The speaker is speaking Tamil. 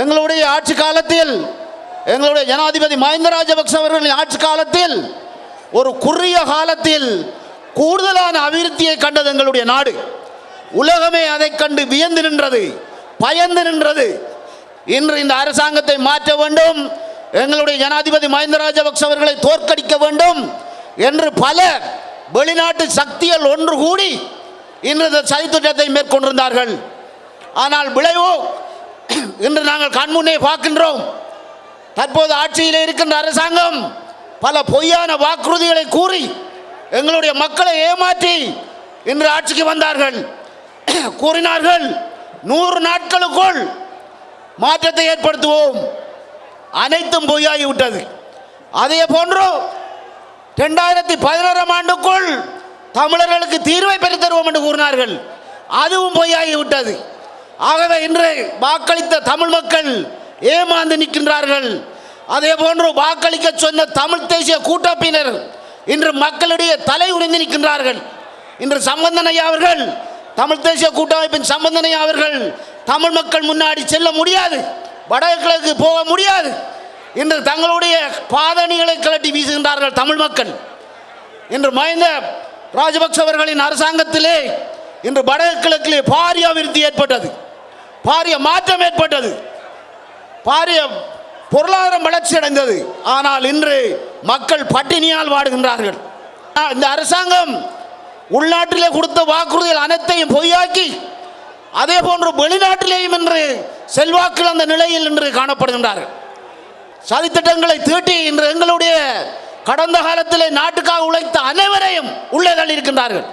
எங்களுடைய ஆட்சி காலத்தில் எங்களுடைய ஜனாதிபதி மஹிந்த ராஜபக்ச அவர்களின் ஆட்சி காலத்தில் ஒரு குறுகிய காலத்தில் கூடுதலான அபிவிருத்தியை கண்டது எங்களுடைய நாடு. உலகமே அதைக் கண்டு வியந்து நின்றது பயந்து நின்றது. இன்று இந்த அரசாங்கத்தை மாற்ற வேண்டும் எங்களுடைய ஜனாதிபதி மஹிந்த ராஜபக்ச அவர்களை தோற்கடிக்க வேண்டும் என்று பல வெளிநாட்டு சக்திகள் ஒன்று கூடி இன்று இந்த சதித்திட்டத்தை மேற்கொண்டிருந்தார்கள். ஆனால் விளைவோ இன்று நாங்கள் கண்முன்னே பார்க்கின்றோம். தற்போது ஆட்சியில் இருக்கின்ற அரசாங்கம் பல பொய்யான வாக்குறுதிகளை கூறி எங்களுடைய மக்களை ஏமாற்றி இன்று ஆட்சிக்கு வந்தார்கள். கூறினார்கள் நூறு நாட்களுக்குள் மாற்றத்தை ஏற்படுத்துவோம். அனைத்தும் பொய்யாகிவிட்டது. அதே போன்று ரெண்டாயிரத்தி பதினோராம் ஆண்டுக்குள் தமிழர்களுக்கு தீர்வை பெற்றுத் தருவோம் என்று கூறினார்கள். அதுவும் பொய்யாகிவிட்டது. ஆகவே இன்று வாக்களித்த தமிழ் மக்கள் ஏமாந்து நிற்கின்றார்கள். அதே போன்று வாக்களிக்க சொன்ன தமிழ் தேசிய கூட்டப்பினர் இன்று மக்களிடையே தலை உறிந்து நிற்கின்றார்கள். இன்று சம்பந்தனையா அவர்கள் தமிழ் தேசிய கூட்டமைப்பின் சம்பந்தனையா அவர்கள் தமிழ் மக்கள் முன்னாடி செல்ல முடியாது. வடகிழக்கு போக முடியாது. இன்று தங்களுடைய பாதணிகளை கலட்டி வீசுகின்றார்கள் தமிழ் மக்கள். இன்று மஹிந்த ராஜபக்ஷ அவர்களின் அரசாங்கத்திலே இன்று வடகிழக்கிலே பாரிய அபிவிருத்தி ஏற்பட்டது. பாரிய மாற்றம் ஏற்பட்டது. பாரிய பொருளாதாரம் வளர்ச்சி அடைந்தது. ஆனால் இன்று மக்கள் பட்டினியால் வாடுகின்றார்கள். ஆ, இந்த அரசாங்கம் உள்நாட்டிலே கொடுத்த வாக்குறுதிகள் அனைத்தையும் பொய்யாக்கி அதே போன்று வெளிநாட்டிலேயும் இன்று செல்வாக்கில் அந்த நிலையில் இன்று காணப்படுகின்றார்கள். சதித்திட்டங்களை தீட்டி இன்று எங்களுடைய கடந்த காலத்திலே நாட்டுக்காக உழைத்த அனைவரையும் உள்ளே தள்ளியிருக்கின்றார்கள்.